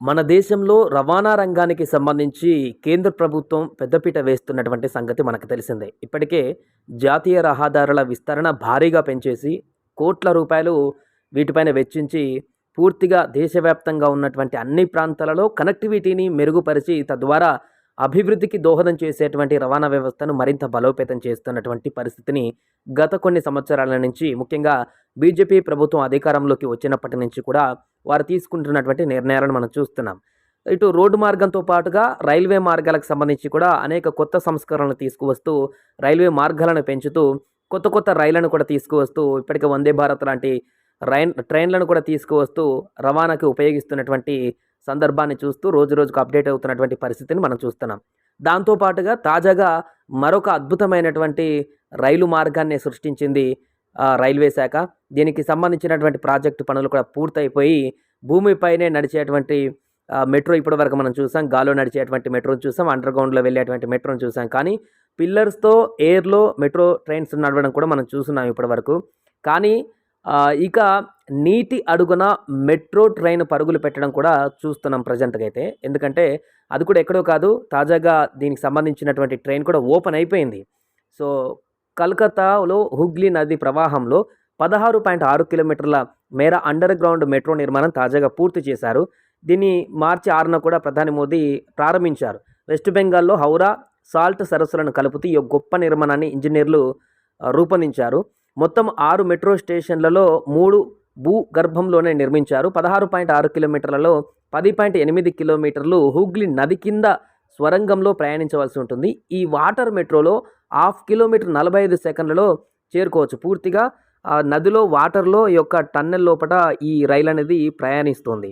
మన దేశంలో రవాణా రంగానికి సంబంధించి కేంద్ర ప్రభుత్వం పెద్దపీట వేస్తున్నటువంటి సంగతి మనకు తెలిసిందే. ఇప్పటికే జాతీయ రహదారుల విస్తరణ భారీగా పెంచేసి కోట్ల రూపాయలు వీటిపైన వెచ్చించి పూర్తిగా దేశవ్యాప్తంగా ఉన్నటువంటి అన్ని ప్రాంతాలలో కనెక్టివిటీని మెరుగుపరిచి తద్వారా అభివృద్ధికి దోహదం చేసేటువంటి రవాణా వ్యవస్థను మరింత బలోపేతం చేస్తున్నటువంటి పరిస్థితిని గత కొన్ని సంవత్సరాల నుంచి ముఖ్యంగా బీజేపీ ప్రభుత్వం అధికారంలోకి వచ్చినప్పటి నుంచి కూడా వారు తీసుకుంటున్నటువంటి నిర్ణయాలను మనం చూస్తున్నాం. ఇటు రోడ్డు మార్గంతో పాటుగా రైల్వే మార్గాలకు సంబంధించి కూడా అనేక కొత్త సంస్కరణలు తీసుకువస్తూ రైల్వే మార్గాలను పెంచుతూ కొత్త కొత్త రైళ్ళను కూడా తీసుకువస్తూ ఇప్పటికే వందే భారత్ లాంటి రైన్ ట్రైన్లను కూడా తీసుకువస్తూ రవాణాకి ఉపయోగిస్తున్నటువంటి సందర్భాన్ని చూస్తూ రోజు రోజుకు అప్డేట్ అవుతున్నటువంటి పరిస్థితిని మనం చూస్తున్నాం. దాంతోపాటుగా తాజాగా మరొక అద్భుతమైనటువంటి రైలు మార్గాన్ని సృష్టించింది రైల్వే శాఖ. దీనికి సంబంధించినటువంటి ప్రాజెక్టు పనులు కూడా పూర్తయిపోయి భూమిపైనే నడిచేటువంటి మెట్రో ఇప్పటి వరకు మనం చూసాం. గాలో నడిచేటువంటి మెట్రోని చూసాం. అండర్ గ్రౌండ్లో వెళ్ళేటువంటి మెట్రోని చూసాం. కానీ పిల్లర్స్తో ఎయిర్లో మెట్రో ట్రైన్స్ నడవడం కూడా మనం చూస్తున్నాం ఇప్పటి వరకు కానీ ఇక నీటి అడుగున మెట్రో ట్రైన్ పరుగులు పెట్టడం కూడా చూస్తున్నాం ప్రజెంట్గా అయితే ఎందుకంటే అది కూడా ఎక్కడో కాదు తాజాగా దీనికి సంబంధించినటువంటి ట్రైన్ కూడా ఓపెన్ అయిపోయింది. సో కలకత్తాలో హుగ్లీ నది ప్రవాహంలో పదహారు పాయింట్ ఆరు కిలోమీటర్ల మేర అండర్ గ్రౌండ్ మెట్రో నిర్మాణం తాజాగా పూర్తి చేశారు. దీన్ని మార్చి ఆరున కూడా ప్రధాని మోదీ ప్రారంభించారు. వెస్ట్ బెంగాల్లో హౌరా సాల్ట్ సరస్సులను కలుపుతూ ఈ గొప్ప నిర్మాణాన్ని ఇంజనీర్లు రూపొందించారు. మొత్తం ఆరు మెట్రో స్టేషన్లలో మూడు భూగర్భంలోనే నిర్మించారు. పదహారు పాయింట్ ఆరు కిలోమీటర్లలో పది పాయింట్ ఎనిమిది కిలోమీటర్లు హుగ్లీ నది కింద స్వరంగంలో ప్రయాణించవలసి ఉంటుంది. ఈ వాటర్ మెట్రోలో హాఫ్ కిలోమీటర్ నలభై ఐదు సెకండ్లలో చేరుకోవచ్చు. పూర్తిగా నదిలో వాటర్లో ఈ యొక్క టన్నెల్ లోపల ఈ రైలు అనేది ప్రయాణిస్తుంది.